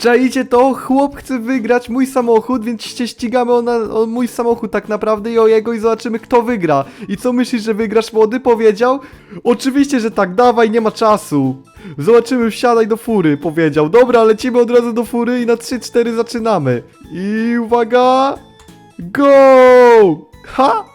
Czajcie to? Chłop chce wygrać mój samochód, więc się ścigamy o, na, o mój samochód tak naprawdę i o jego i zobaczymy kto wygra. I co myślisz, że wygrasz młody? Powiedział? Oczywiście, że tak, dawaj, nie ma czasu. Zobaczymy, wsiadaj do fury, powiedział. Dobra, lecimy od razu do fury i na 3-4 zaczynamy. I uwaga! Go! Ha!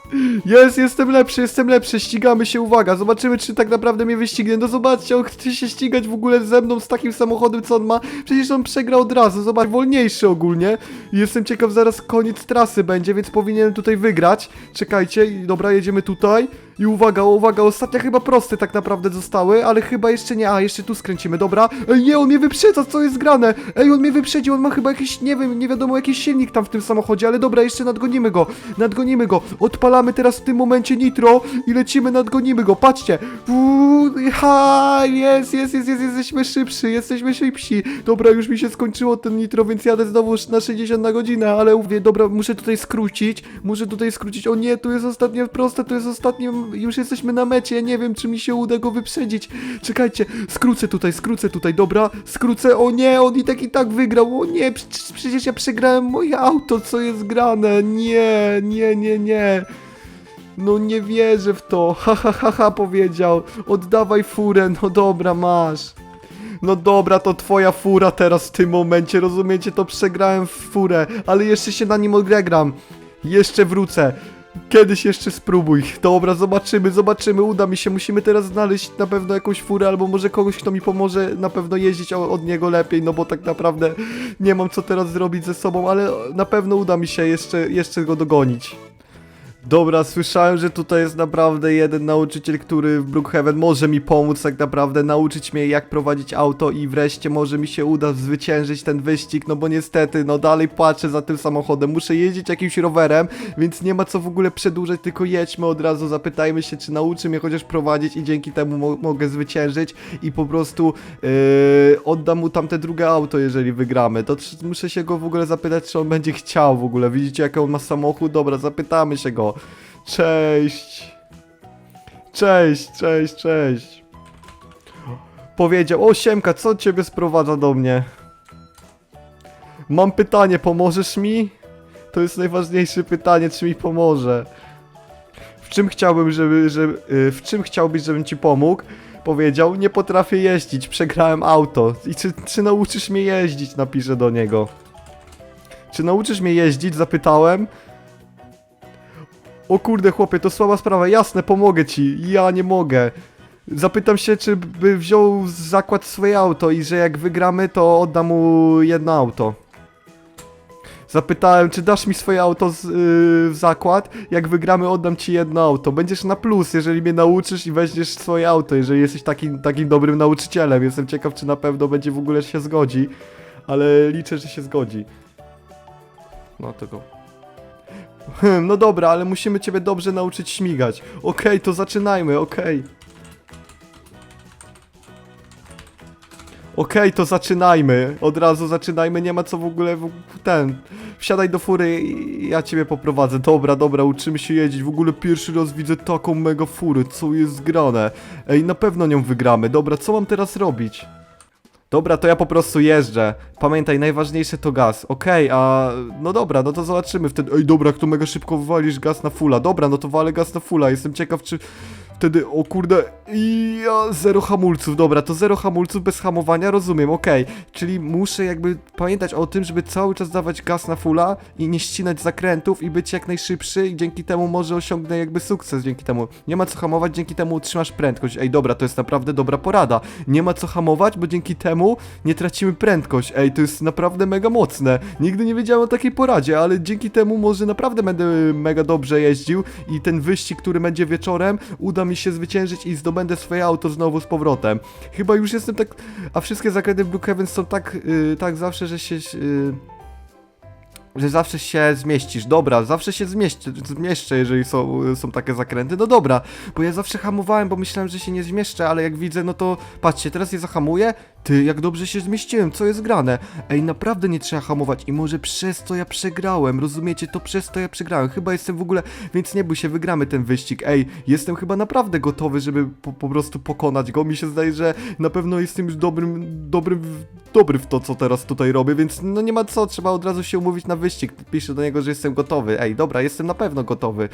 Jest, jestem lepszy, jestem lepszy, ścigamy się, uwaga, zobaczymy czy tak naprawdę mnie wyścignie, no zobaczcie, on chce się ścigać w ogóle ze mną z takim samochodem, co on ma, przecież on przegrał od razu, zobacz, wolniejszy ogólnie, jestem ciekaw, zaraz koniec trasy będzie, więc powinienem tutaj wygrać, czekajcie, dobra, jedziemy tutaj, i uwaga, uwaga, ostatnia chyba proste tak naprawdę zostały, ale chyba jeszcze nie, a jeszcze tu skręcimy, dobra, ej, nie, on mnie wyprzedza, co jest grane, ej, on mnie wyprzedził, on ma chyba jakiś, nie wiem, nie wiadomo, jakiś silnik tam w tym samochodzie, ale dobra, jeszcze nadgonimy go, nadgonimy go, odpalamy teraz w tym momencie nitro i lecimy, nadgonimy go, patrzcie, Uuu, ha, jest, jest, jest, jest, jesteśmy szybsi, jesteśmy szybsi, dobra, już mi się skończyło ten nitro, więc jadę znowu na 60 na godzinę, ale mówię, dobra, muszę tutaj skrócić, muszę tutaj skrócić, o nie, tu jest ostatnie proste, tu jest ostatnie, już jesteśmy na mecie, nie wiem, czy mi się uda go wyprzedzić, czekajcie, skrócę tutaj, skrócę tutaj, dobra, skrócę, o nie, on i tak i tak wygrał, o nie, przecież, przecież ja przegrałem moje auto, co jest grane, nie, nie, nie, nie. No nie wierzę w to. Ha ha ha ha powiedział. Oddawaj furę. No dobra, masz. No dobra, to twoja fura teraz w tym momencie, rozumiecie? To przegrałem w furę, ale jeszcze się na nim odegram. Jeszcze wrócę. Kiedyś jeszcze spróbuj. Dobra, zobaczymy, zobaczymy, uda mi się. Musimy teraz znaleźć na pewno jakąś furę, albo może kogoś, kto mi pomoże na pewno jeździć od niego lepiej, no bo tak naprawdę nie mam co teraz zrobić ze sobą, ale na pewno uda mi się jeszcze, jeszcze go dogonić. Dobra, słyszałem, że tutaj jest naprawdę jeden nauczyciel, który w Brookhaven może mi pomóc tak naprawdę, nauczyć mnie jak prowadzić auto i wreszcie może mi się uda zwyciężyć ten wyścig, no bo niestety, no dalej płaczę za tym samochodem, muszę jeździć jakimś rowerem, więc nie ma co w ogóle przedłużać, tylko jedźmy od razu, zapytajmy się, czy nauczy mnie chociaż prowadzić i dzięki temu mo mogę zwyciężyć i po prostu yy, oddam mu tamte drugie auto, jeżeli wygramy. To muszę się go w ogóle zapytać, czy on będzie chciał w ogóle. Widzicie, jaki on ma samochód? Dobra, zapytamy się go. Cześć. Cześć, cześć, cześć. Powiedział, o Siemka, co ciebie sprowadza do mnie? Mam pytanie, pomożesz mi? To jest najważniejsze pytanie, czy mi pomoże. W czym chciałbym, żeby, żeby y, w czym chciałbyś, żebym ci pomógł? Powiedział, nie potrafię jeździć, przegrałem auto. I czy, czy nauczysz mnie jeździć? Napiszę do niego. Czy nauczysz mnie jeździć? Zapytałem. O kurde, chłopie, to słaba sprawa. Jasne, pomogę ci. Ja nie mogę. Zapytam się, czy by wziął z zakład swoje auto i że jak wygramy, to oddam mu jedno auto. Zapytałem, czy dasz mi swoje auto z, yy, w zakład? Jak wygramy, oddam ci jedno auto. Będziesz na plus, jeżeli mnie nauczysz i weźmiesz swoje auto, jeżeli jesteś takim, takim dobrym nauczycielem. Jestem ciekaw, czy na pewno będzie w ogóle się zgodzi, ale liczę, że się zgodzi. No to go. Hmm, no dobra, ale musimy ciebie dobrze nauczyć śmigać. Okej, to zaczynajmy, okej. Okej, to zaczynajmy. Od razu zaczynajmy, nie ma co w ogóle w, ten. Wsiadaj do fury i ja ciebie poprowadzę. Dobra, dobra, uczymy się jeździć. W ogóle pierwszy raz widzę taką mega furę, co jest zgrane. Ej, na pewno nią wygramy. Dobra, co mam teraz robić? Dobra, to ja po prostu jeżdżę. Pamiętaj, najważniejsze to gaz. Okej, a no dobra, no to zobaczymy wtedy. Ej, dobra, jak to mega szybko wywalisz gaz na fulla. Dobra, no to walę gaz na fulla. Jestem ciekaw, czy wtedy, o kurde, i ja, zero hamulców. Dobra, to zero hamulców bez hamowania, rozumiem, okej. Czyli muszę jakby pamiętać o tym, żeby cały czas dawać gaz na fulla i nie ścinać zakrętów i być jak najszybszy i dzięki temu może osiągnę jakby sukces dzięki temu. Nie ma co hamować, dzięki temu utrzymasz prędkość. Ej, dobra, to jest naprawdę dobra porada. Nie ma co hamować, bo dzięki temu nie tracimy prędkość. Ej, to jest naprawdę mega mocne. Nigdy nie wiedziałem o takiej poradzie, ale dzięki temu może naprawdę będę mega dobrze jeździł i ten wyścig, który będzie wieczorem, uda mi się zwyciężyć i zdobędę swoje auto znowu z powrotem. Chyba już jestem tak... A wszystkie zakręty w Brookhaven są tak, yy, tak zawsze, że się... Yy, że zawsze się zmieścisz. Dobra, zawsze się zmieszczę, zmieszczę, jeżeli są, są takie zakręty. No dobra, bo ja zawsze hamowałem, bo myślałem, że się nie zmieszczę, ale jak widzę, no to patrzcie, teraz je zahamuję. Ty, jak dobrze się zmieściłem, co jest grane? Ej, naprawdę nie trzeba hamować i może przez to ja przegrałem, rozumiecie? To przez to ja przegrałem. Chyba jestem w ogóle, więc nie bój się, wygramy ten wyścig. Ej, jestem chyba naprawdę gotowy, żeby po, po prostu pokonać go. Mi się zdaje, że na pewno jestem już dobrym, dobrym, dobry w to, co teraz tutaj robię, więc no nie ma co, trzeba od razu się umówić na wyścig. Piszę do niego, że jestem gotowy. Ej, dobra, jestem na pewno gotowy.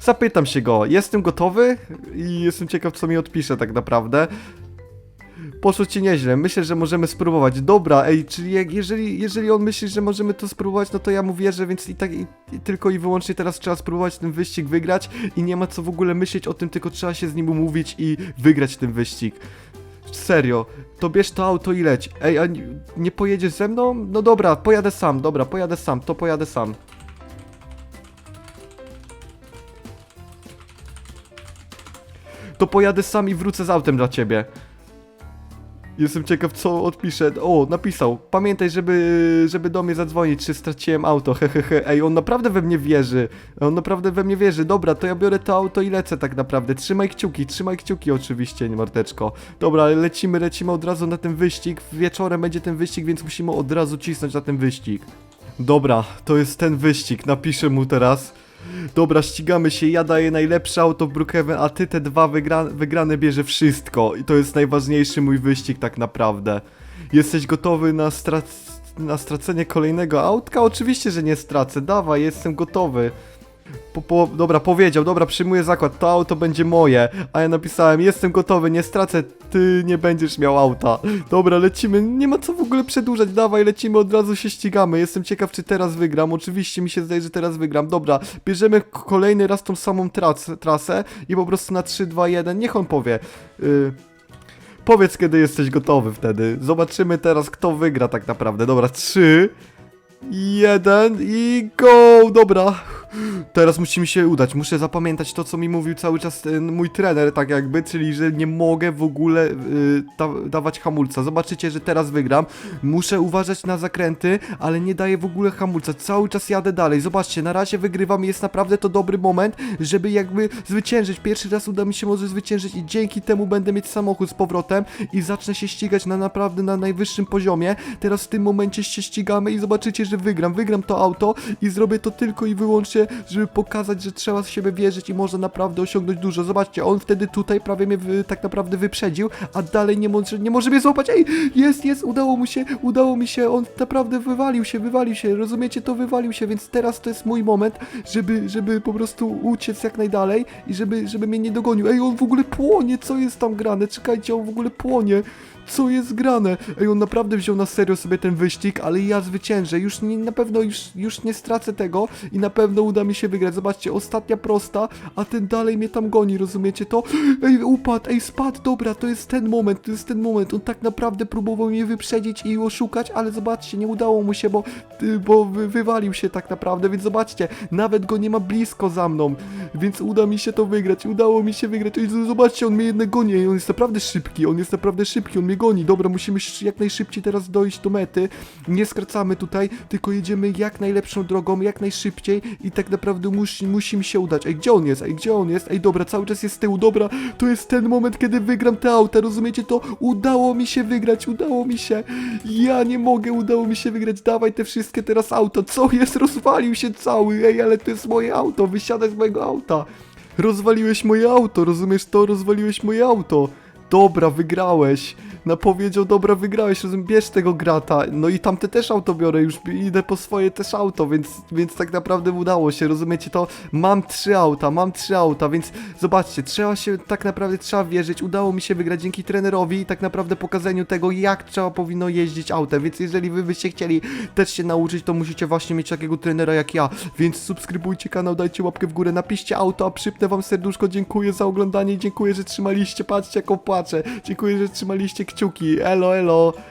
Zapytam się go, jestem gotowy i jestem ciekaw, co mi odpisze tak naprawdę. Poszło ci nieźle, myślę, że możemy spróbować. Dobra, ej, czyli jak, jeżeli, jeżeli on myśli, że możemy to spróbować, no to ja mu wierzę, więc i tak i, i tylko i wyłącznie teraz trzeba spróbować ten wyścig wygrać i nie ma co w ogóle myśleć o tym, tylko trzeba się z nim umówić i wygrać ten wyścig. Serio, to bierz to auto i leć. Ej, a nie, nie pojedziesz ze mną? No dobra, pojadę sam, dobra, pojadę sam, to pojadę sam. To pojadę sam i wrócę z autem dla ciebie. Jestem ciekaw, co odpisze. O, napisał. Pamiętaj, żeby, żeby do mnie zadzwonić, czy straciłem auto. Hehehe. Ej, on naprawdę we mnie wierzy. On naprawdę we mnie wierzy. Dobra, to ja biorę to auto i lecę tak naprawdę. Trzymaj kciuki, trzymaj kciuki oczywiście, nie mordeczko. Dobra, lecimy, lecimy od razu na ten wyścig. Wieczorem będzie ten wyścig, więc musimy od razu cisnąć na ten wyścig. Dobra, to jest ten wyścig. Napiszę mu teraz. Dobra, ścigamy się, ja daję najlepsze auto w Brookhaven, a ty te dwa wygra wygrane bierze wszystko. I to jest najważniejszy mój wyścig tak naprawdę. Jesteś gotowy na, strac na stracenie kolejnego autka? Oczywiście, że nie stracę, dawaj, jestem gotowy. Po, po, dobra, powiedział, dobra, przyjmuję zakład, to auto będzie moje. A ja napisałem, jestem gotowy, nie stracę, ty nie będziesz miał auta. Dobra, lecimy, nie ma co w ogóle przedłużać, dawaj, lecimy, od razu się ścigamy. Jestem ciekaw, czy teraz wygram, oczywiście mi się zdaje, że teraz wygram. Dobra, bierzemy kolejny raz tą samą trasę, trasę i po prostu na 3, 2, 1, niech on powie. Y Powiedz, kiedy jesteś gotowy wtedy. Zobaczymy teraz, kto wygra tak naprawdę. Dobra, 3, 1 i go! Dobra. Teraz musi mi się udać. Muszę zapamiętać to, co mi mówił cały czas ten mój trener, tak jakby, czyli że nie mogę w ogóle y, da, dawać hamulca. Zobaczycie, że teraz wygram. Muszę uważać na zakręty, ale nie daję w ogóle hamulca. Cały czas jadę dalej. Zobaczcie, na razie wygrywam i jest naprawdę to dobry moment, żeby jakby zwyciężyć. Pierwszy raz uda mi się może zwyciężyć i dzięki temu będę mieć samochód z powrotem i zacznę się ścigać na naprawdę na najwyższym poziomie. Teraz w tym momencie się ścigamy i zobaczycie, że wygram. Wygram to auto i zrobię to tylko i wyłącznie, żeby pokazać, że trzeba w siebie wierzyć i można naprawdę osiągnąć dużo. Zobaczcie, on wtedy tutaj prawie mnie wy, tak naprawdę wyprzedził, a dalej nie może, nie może mnie złapać. Ej, jest, jest, udało mu się, udało mi się, on naprawdę wywalił się, wywalił się, rozumiecie, to wywalił się, więc teraz to jest mój moment, żeby, żeby po prostu uciec jak najdalej i żeby, żeby mnie nie dogonił. Ej, on w ogóle płonie, co jest tam grane? Czekajcie, on w ogóle płonie. Co jest grane? Ej, on naprawdę wziął na serio sobie ten wyścig, ale ja zwyciężę. Już nie, na pewno już, już nie stracę tego i na pewno uda mi się wygrać. Zobaczcie, ostatnia prosta, a ten dalej mnie tam goni, rozumiecie to? Ej, upadł, ej, spadł, dobra, to jest ten moment, to jest ten moment. On tak naprawdę próbował mnie wyprzedzić i oszukać, ale zobaczcie, nie udało mu się, bo, bo wy, wywalił się tak naprawdę, więc zobaczcie, nawet go nie ma blisko za mną, więc uda mi się to wygrać, udało mi się wygrać. Ej, zobaczcie, on mnie jednak goni, on jest naprawdę szybki, on jest naprawdę szybki, on mnie goni. Dobra, musimy jak najszybciej teraz dojść do mety. Nie skracamy tutaj, tylko jedziemy jak najlepszą drogą, jak najszybciej i tak naprawdę musi, musi mi się udać. Ej, gdzie on jest? Ej, gdzie on jest? Ej, dobra, cały czas jest z tyłu, dobra, to jest ten moment, kiedy wygram te auta, rozumiecie to? Udało mi się wygrać, udało mi się. Ja nie mogę, udało mi się wygrać. Dawaj te wszystkie teraz auto. Co jest? Rozwalił się cały. Ej, ale to jest moje auto. Wysiadaj z mojego auta. Rozwaliłeś moje auto, rozumiesz to? Rozwaliłeś moje auto. Dobra, wygrałeś. No powiedział, dobra, wygrałeś, rozumiem, bierz tego grata. No i tamte też auto biorę, już idę po swoje też auto, więc, więc tak naprawdę udało się, rozumiecie to? Mam trzy auta, mam trzy auta, więc zobaczcie, trzeba się, tak naprawdę trzeba wierzyć, udało mi się wygrać dzięki trenerowi i tak naprawdę pokazaniu tego, jak trzeba powinno jeździć autem, więc jeżeli wy byście chcieli też się nauczyć, to musicie właśnie mieć takiego trenera jak ja, więc subskrybujcie kanał, dajcie łapkę w górę, napiszcie auto, a przypnę wam serduszko, dziękuję za oglądanie dziękuję, że trzymaliście, patrzcie jaką płaczę, dziękuję, że trzymaliście kciuki, elo, elo.